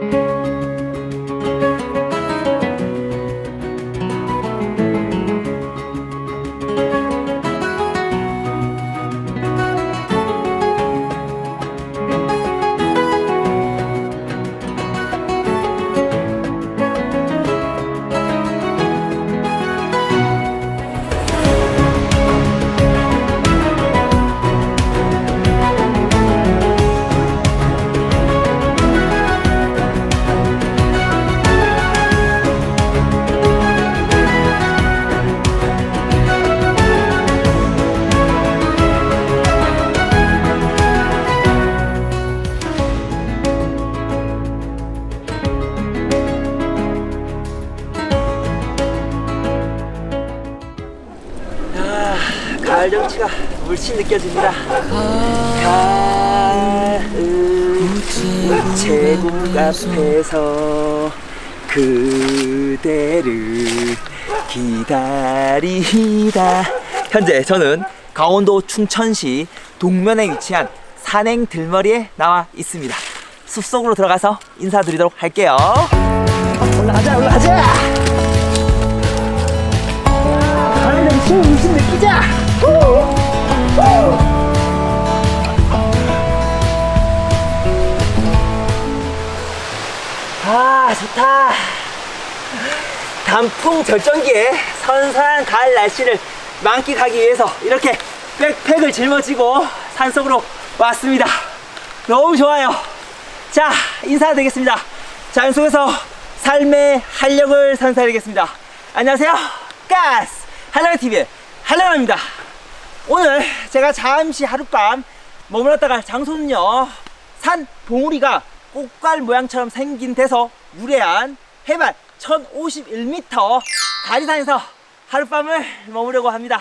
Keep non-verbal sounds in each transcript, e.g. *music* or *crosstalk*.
가 을 정취가 물씬 느껴집니다. 가을 우체국 앞에서 그대를 기다리다. 현재 저는 강원도 충천시 동면에 위치한 산행 들머리에 나와 있습니다. 숲속으로 들어가서 인사드리도록 할게요. 올라가자, 올라가자. 가을 정취 물씬 느끼자. 아 좋다. 단풍 절정기에 선선한 가을 날씨를 만끽하기 위해서 이렇게 백팩을 짊어지고 산속으로 왔습니다. 너무 좋아요. 자 인사드리겠습니다. 자연 속에서 삶의 활력을 선사드리겠습니다. 안녕하세요. 가스 한라TV의 한라입니다 오늘 제가 잠시 하룻밤 머물렀다 갈 장소는요 산 봉우리가 꽃갈 모양처럼 생긴 데서 무례한 해발 1051m 가리산에서 하룻밤을 머무려고 합니다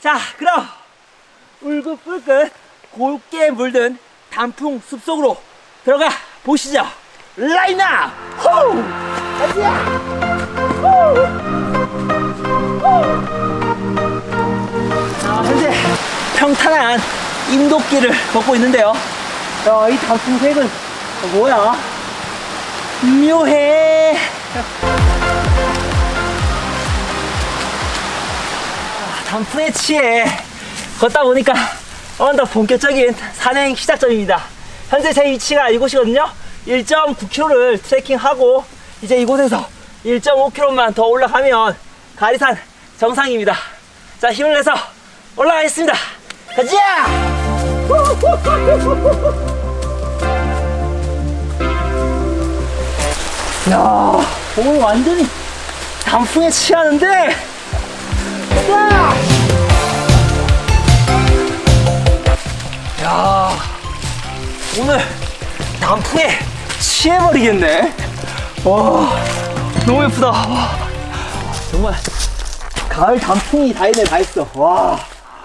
자 그럼 울긋불긋 곱게 물든 단풍 숲속으로 들어가 보시죠 라이나 호! 가자! 아, 평탄한 인도길을 걷고 있는데요. 야, 이 단풍색은 뭐야? 묘해. 아, 단풍에 취해 걷다 보니까 어느덧 본격적인 산행 시작점입니다. 현재 제 위치가 이곳이거든요. 1.9km를 트레킹하고 이제 이곳에서 1.5km만 더 올라가면 가리산 정상입니다. 자, 힘을 내서 올라가겠습니다. 가자! 야, 오늘 완전히 단풍에 취하는데? 야! 야, 오늘 단풍에 취해버리겠네. 와, 너무 예쁘다. 와, 정말 가을 단풍이 다 있네, 다 있어. 와,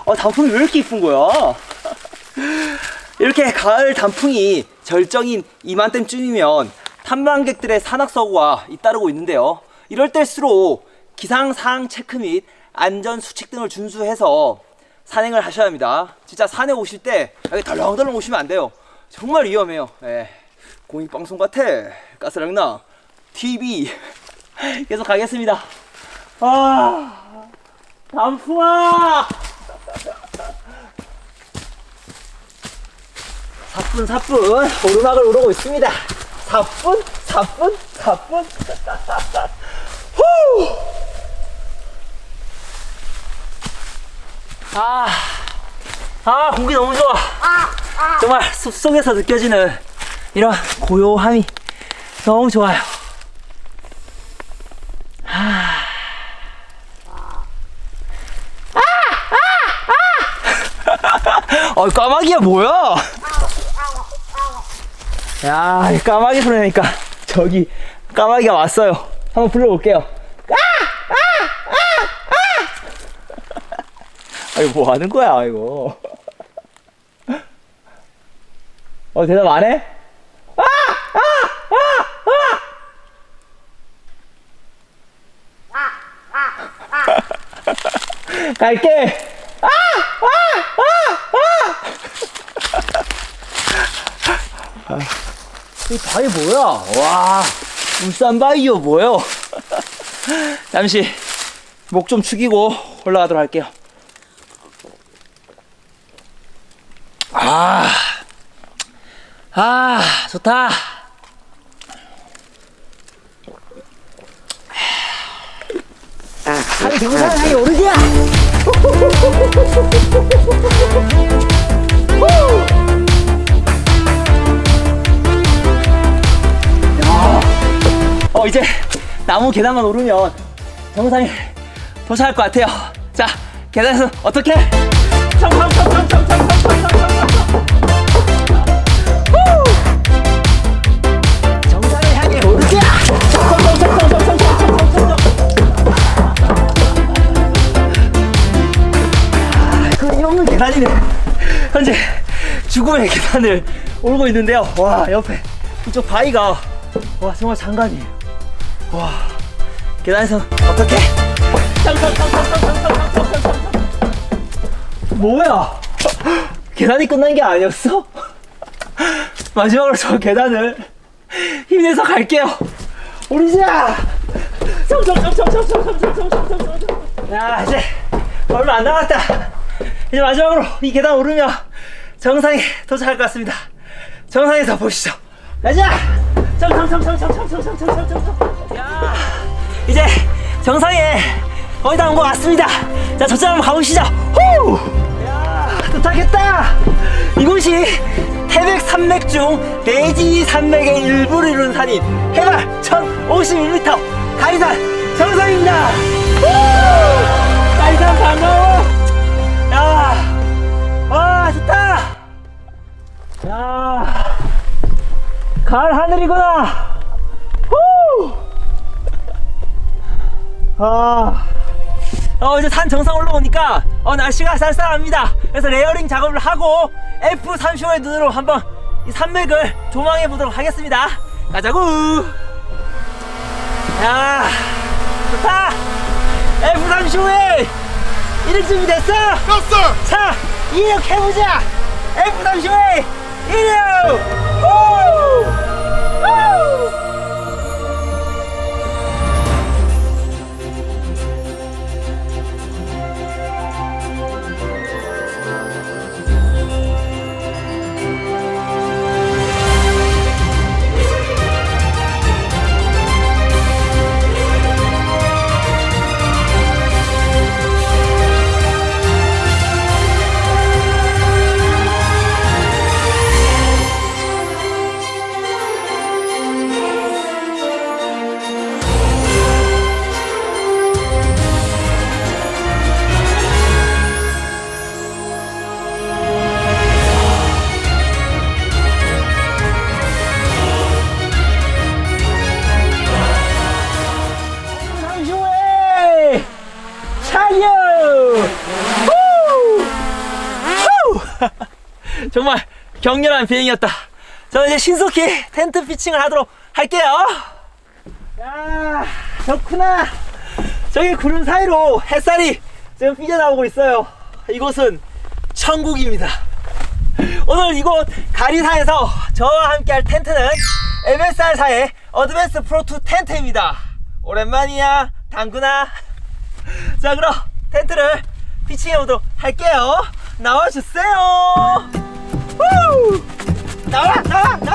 어, 단풍이 왜 이렇게 이쁜 거야? *laughs* 이렇게 가을 단풍이 절정인 이맘때쯤이면 탐방객들의 산악서구가 잇따르고 있는데요. 이럴 때일수록 기상 상황 체크 및 안전 수칙 등을 준수해서 산행을 하셔야 합니다. 진짜 산에 오실 때 여기 덜렁덜렁 오시면 안 돼요. 정말 위험해요. 예. 공익 방송 같아. 가스랑나 TV *laughs* 계속 가겠습니다. 아, 단풍아. 사뿐 사뿐 오르막을 오르고 있습니다. 사뿐 사뿐 사뿐. *laughs* 후. 아, 아 공기 너무 좋아. 정말 숲속에서 느껴지는 이런 고요함이 너무 좋아요. *laughs* 어, 까마귀야 뭐야? 야, 이 까마귀 소리 나니까 저기 까마귀가 왔어요. 한번 불러볼게요. 아! 아! *laughs* 이거 뭐 하는 거야, 이거. 어, 대답 안 해? *laughs* 갈게. 이 바위 뭐야? 와, 울산 바위요 뭐요? 잠시 목 좀 축이고 올라가도록 할게요. 아, 아, 좋다. 아니 정상에 오르자. 어 이제 나무 계단만 오르면 정상에 도착할 것 같아요. 자 계단에서 어떻게? 계단이네. 현재 죽음의 계단을 오르고 있는데요. 와 옆에 이쪽 바위가 와 정말 장관이에요. 와 계단에서 어떻게? 뭐야? 계단이 끝난 게 아니었어? 마지막으로 저 계단을 힘내서 갈게요. 오르자. 야 이제 얼마 안 남았다. 이제 마지막으로 이 계단 오르면 정상에 도착할 것 같습니다. 정상에서 보시죠. 가자. 정정정정정정정정정정. 야 이제 정상에 거의 다 온 것 같습니다. 자 저쪽 한번 가보시죠. 후. 야 도착했다. 이곳이 태백 산맥 중 내지 산맥의 일부를 이루는 산인 해발 1051m 가리산 정상입니다. 후! 가리산 반가워. 야, 와 좋다. 야, 가을 하늘이구나. 아. 어, 이제 산 정상 올라오니까 어, 날씨가 쌀쌀합니다. 그래서 레이어링 작업을 하고 F35의 눈으로 한번 이 산맥을 조망해 보도록 하겠습니다. 가자고. 야, 좋다. F35에 이륙 준비 됐어? 됐어! 자, 이륙 해보자. F35에 이륙. 격렬한 비행이었다. 저는 이제 신속히 텐트 피칭을 하도록 할게요. 야, 좋구나. 저기 구름 사이로 햇살이 지금 삐져나오고 있어요. 이곳은 천국입니다. 오늘 이곳 가리사에서 저와 함께 할 텐트는 MSR사의 어드밴스 프로2 텐트입니다. 오랜만이야, 당구나. 자, 그럼 텐트를 피칭해 보도록 할게요. 나와주세요. 走了，走了，走了。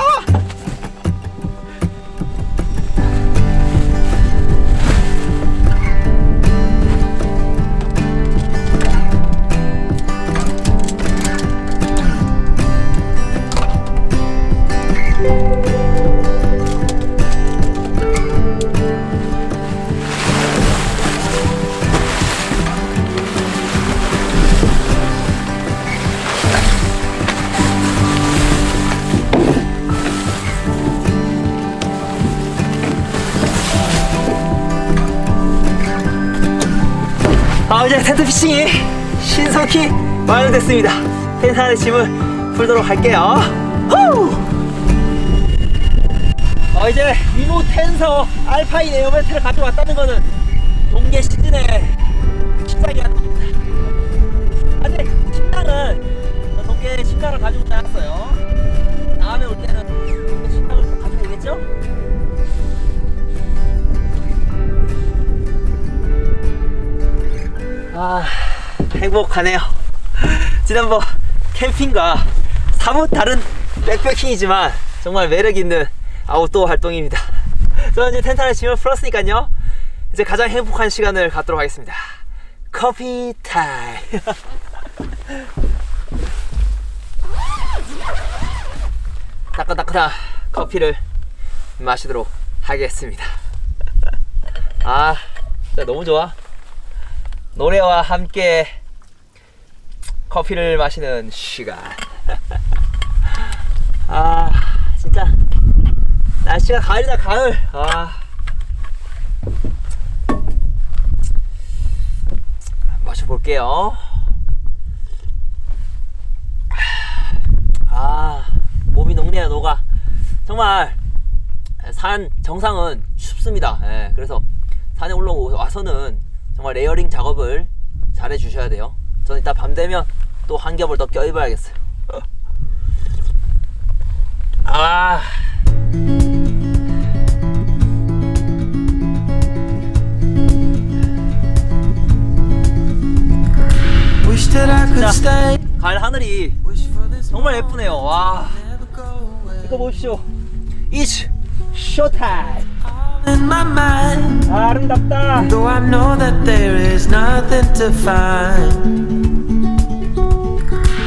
텐트 피칭이 신속히 완료됐습니다. 텐트 안에 짐을 풀도록 할게요. 후! 어, 이제 리모 텐서 알파인 에어매트를 가져왔다는 거는 동계 시즌의 시작이라는 겁니다. 아직 식당은 동계 식당을 가지고 나왔어요. 행복하네요. *laughs* 지난번 캠핑과 사뭇 다른 백패킹이지만 정말 매력 있는 아웃도어 활동입니다. 저는 이제 텐트 안에 짐을 풀었으니까요. 이제 가장 행복한 시간을 갖도록 하겠습니다. 커피 타임. *laughs* 따끈따끈한 커피를 마시도록 하겠습니다. *laughs* 아, 진짜 너무 좋아. 노래와 함께 커피를 마시는 시간. *laughs* 아, 진짜 날씨가 가을이다 가을. 아. 마셔 볼게요. 아, 몸이 녹네요, 녹아. 정말 산 정상은 춥습니다. 예, 그래서 산에 올라와서는 정말 레이어링 작업을 잘 해 주셔야 돼요. 저는 이따 밤 되면 또 한 겹을 더 껴입어야겠어요. 아. Wish that I could 자. stay. 가을 하늘이 Wish for this 정말 예쁘네요. 와, never go away. 이거 보십시오. It's showtime. In my mind, 아름답다. though I know that there is nothing to find.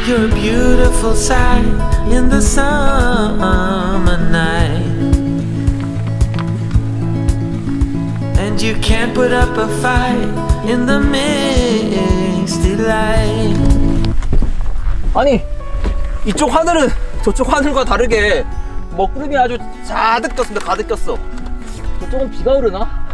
You're a beautiful sight in the summer night. And you can't put up a fight in the misty light. 아니 이쪽 하늘은 저쪽 하늘과 다르게 먹구름이 아주 가득 꼈습니다 가득 꼈어 저쪽은 비가 오르나?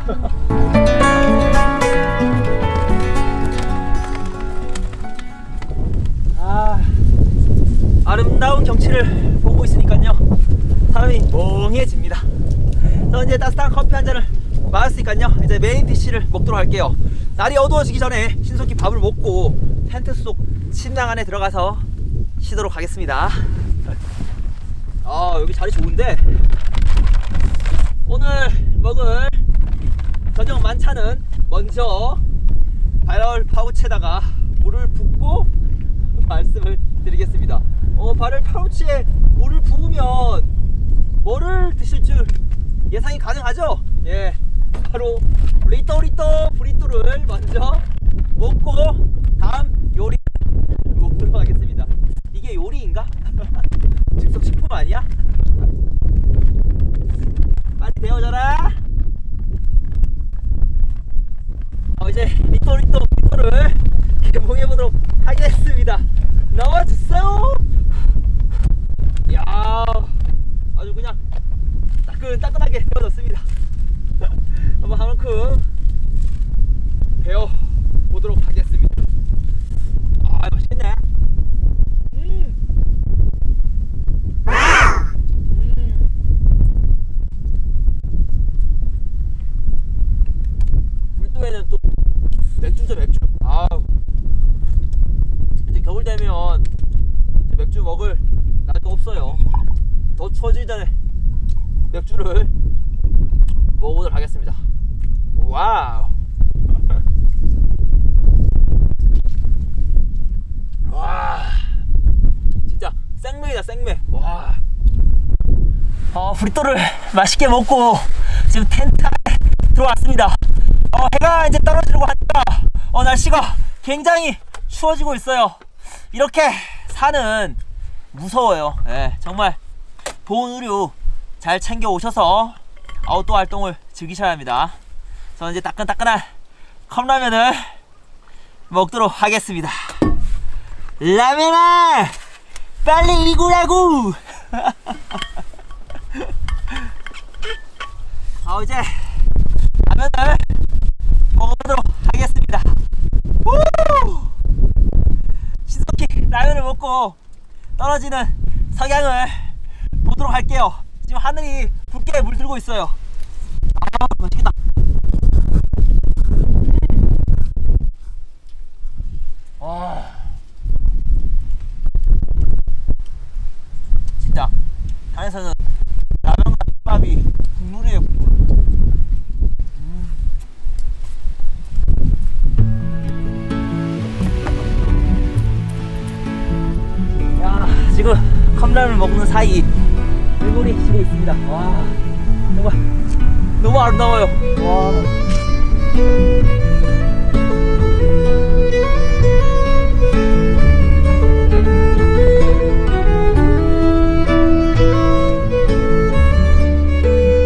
아름다운 경치를 보고 있으니까요. 사람이 멍해집니다. 저는 이제 따뜻한 커피 한 잔을 마셨으니까요. 이제 메인 디쉬를 먹도록 할게요. 날이 어두워지기 전에 신속히 밥을 먹고 텐트 속 침낭 안에 들어가서 쉬도록 하겠습니다. 아 여기 자리 좋은데? 오늘 먹을 저녁 만찬은 먼저 발열 파우치에다가 물을 붓고 *laughs* 말씀을 드리겠습니다 어 발열 파우치에 물을 부으면 뭐를 드실 줄 예상이 가능하죠? 예 바로 리또 리또 브리또를 먼저 먹고 다음 요리 먹도록 하겠습니다 이게 요리인가? 즉석 식품 아니야? 빨리 데워져라 어, 이제 리또 리또 리또를 개봉해 보도록 하겠습니다 나와주세요 이야 아주 그냥 따끈따끈하게 데워졌습니다 한번 한 만큼 배워 보도록 하겠습니다 아 맛있겠네 음. 음. 불도에는 또 맥주죠 맥주 아우 이제 겨울 되면 이제 맥주 먹을 날도 없어요 더 추워지기 전에 맥주를 먹어보도록 하겠습니다. 와우. *laughs* 와. 진짜 생맥이다 생맥. 와. 어, 브리또를 맛있게 먹고 지금 텐트 안에 들어왔습니다. 어, 해가 이제 떨어지려고 하니까 어, 날씨가 굉장히 추워지고 있어요. 이렇게 산은 무서워요. 예, 정말 보온 의류 잘 챙겨 오셔서 아웃도어 활동을 즐기셔야 합니다. 저는 이제 따끈따끈한 컵라면을 먹도록 하겠습니다. 라면아! 빨리 이구라고 아 *laughs* 이제 라면을 먹어보도록 하겠습니다. 우! 신속히 라면을 먹고 떨어지는 석양을 잡도록 할게요. 지금 하늘이 붉게 물들고 있어요. 아 맛있겠다 아 진짜. 단에서는 라면과 밥이 국물이에요 음. 지금 컵라면 먹는 사이 일본이 지고 있습니다. 와 정말 너무 아름다워요. 와.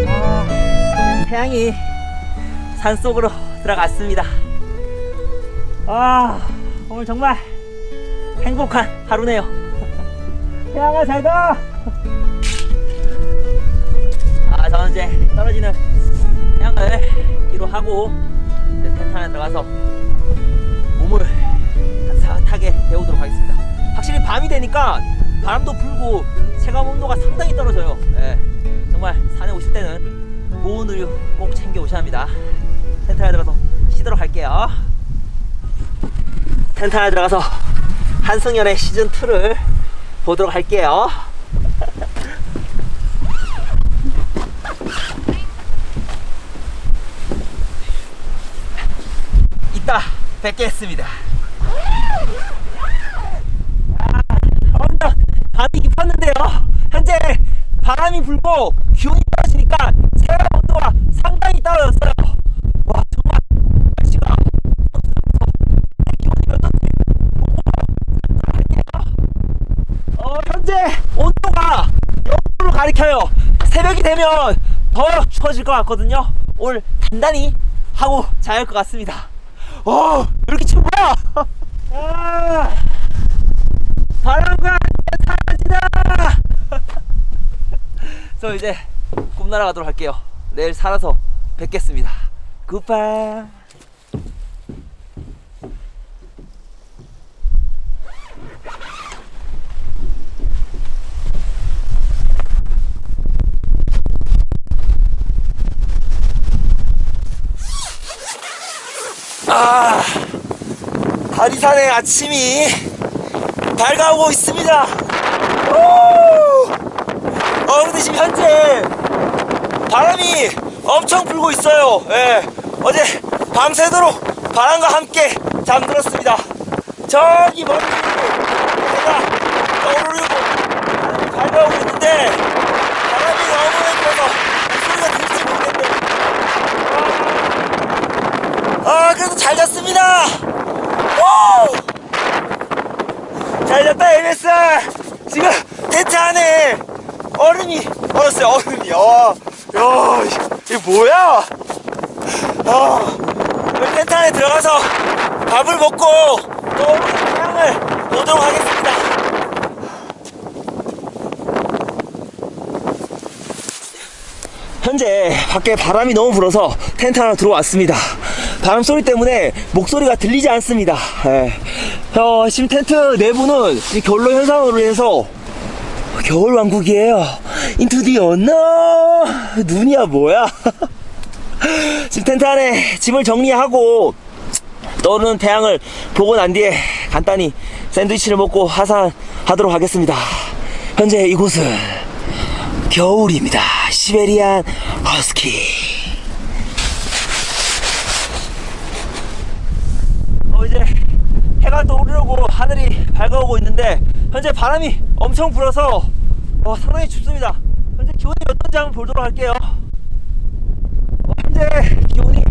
아, 태양이 산 속으로 들어갔습니다. 아, 오늘 정말 행복한 하루네요. *laughs* 태양아 잘 가. 아, 저는 이제 떨어지는 태양을 기로하고 이제 텐트 안에 들어가서 몸을 따뜻하게 데우도록 하겠습니다. 확실히 밤이 되니까 바람도 불고 체감 온도가 상당히 떨어져요. 예, 정말 산에 오실 때는 보온 의류 꼭 챙겨 오셔야 합니다. 텐트 안에 들어가서 쉬도록 할게요. 텐트 안에 들어가서 한승연의 시즌 2를 보도록 할게요. 이따 뵙겠습니다. 아, 오늘 밤이 깊었는데요. 현재 바람이 불고 기온이 떨어지니까 체감 온도가 상당히 떨어졌어요. 와 정말 날씨가 기온이 몇 도인지 어, 현재 온도가 0도를 가리켜요. 새벽이 되면 더 추워질 것 같거든요. 오늘 단단히 하고 자야 할 것 같습니다. 어, 왜 이렇게 거야? 아, 바람과 사라지다! *laughs* 저 이제 꿈나라 가도록 할게요. 내일 살아서 뵙겠습니다. 굿바이. 아, 다리산의 아침이 밝아오고 있습니다. 오! 어, 근데 지금 현재 바람이 엄청 불고 있어요. 예. 어제 밤새도록 바람과 함께 잠들었습니다. 저기 멀리 해가 떠오르고 바람이 밝아오고 있는데 바람이 너무 불어서 소리가 들릴지 모르겠네요. 아 그래도 잘 잤습니다 오! 잘 잤다 MS 지금 텐트 안에 얼음이 얼었어요 얼음이 어, 야 이게 뭐야 아, 우리 텐트 안에 들어가서 밥을 먹고 떠오르는 태양을 보도록 하겠습니다 현재 밖에 바람이 너무 불어서 텐트 하나 들어왔습니다. 바람 소리 때문에 목소리가 들리지 않습니다. 예. 어, 지금 텐트 내부는 이 결로 현상으로 인해서 겨울 왕국이에요. 인투 디 언너 눈이야 뭐야? *laughs* 지금 텐트 안에 짐을 정리하고 떠오르는 태양을 보고 난 뒤에 간단히 샌드위치를 먹고 하산하도록 하겠습니다. 현재 이곳은 겨울입니다. 시베리안 허스키. 어 이제 해가 떠오르려고 밝아오고 있는데 현재 바람이 엄청 불어서 어, 상당히 춥습니다. 현재 기온이 몇 도인지 한번 보도록 할게요. 어, 현재 기온이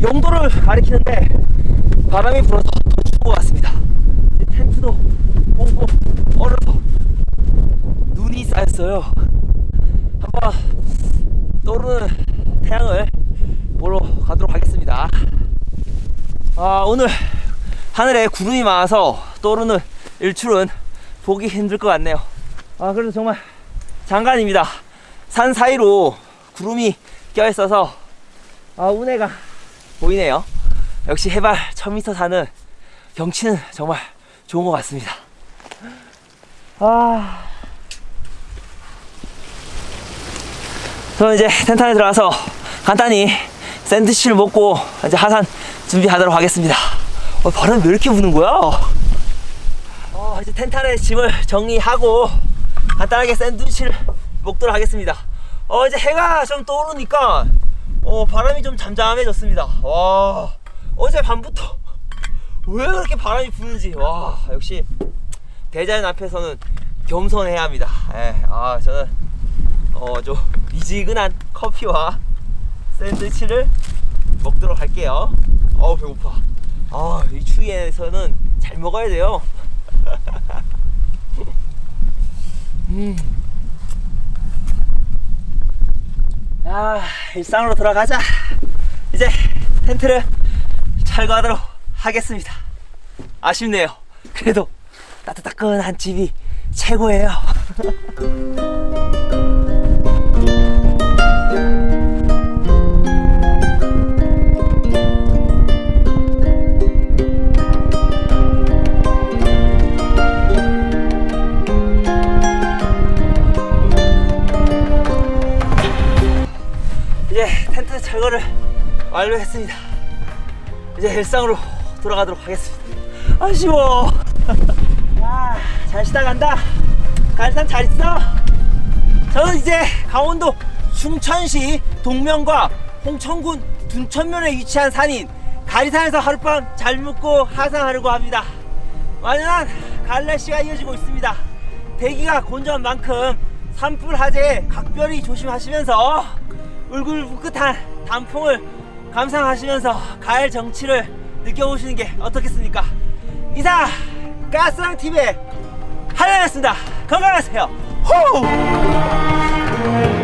0도를 가리키는데 바람이 불어서 더 추운 것 같습니다. 이 텐트도 꽁꽁 얼어서 눈이 쌓였어요. 한번 떠오르는 태양을 보러 가도록 하겠습니다. 아, 오늘 하늘에 구름이 많아서 떠오르는 일출은 보기 힘들 것 같네요. 아, 그래도 정말 장관입니다. 산 사이로 구름이 껴있어서 아, 운해가 보이네요. 역시 해발 1000m 산은 경치는 정말 좋은 것 같습니다. 아. 저는 이제 텐트 안에 들어가서 간단히 샌드위치를 먹고 이제 하산 준비하도록 하겠습니다. 어, 바람이 왜 이렇게 부는 거야? 어, 이제 텐트 안에 짐을 정리하고 간단하게 샌드위치를 먹도록 하겠습니다. 어, 이제 해가 좀 떠오르니까 어, 바람이 좀 잠잠해졌습니다. 와, 어제 밤부터 *laughs* 왜 그렇게 바람이 부는지 와, 역시 대자연 앞에서는 겸손해야 합니다. 예, 아 저는 어 좀 미지근한 커피와 샌드위치를 먹도록 할게요. 어우 배고파. 아 이 추위에서는 잘 먹어야 돼요. 음. 아 일상으로 돌아가자. 이제 텐트를 철거하도록 하겠습니다. 아쉽네요. 그래도 따뜻따끈한 집이 최고예요. *laughs* 철거를 완료했습니다. 이제 일상으로 돌아가도록 하겠습니다. 아쉬워. *laughs* 아, 잘 쉬다 간다. 갈산 잘 있어. 저는 이제 강원도 숭천시 동명과 홍천군 둔천면에 위치한 산인 가리산에서 하룻밤 잘 묵고 하상하려고 합니다. 완연한 가을 날씨가 이어지고 있습니다. 대기가 건조한 만큼 산불 화재에 각별히 조심하시면서 울긋불긋한 단풍을 감상하시면서 가을 정취를 느껴보시는 게 어떻겠습니까? 이상 가스랑 TV의 한량이었습니다. 건강하세요. 호!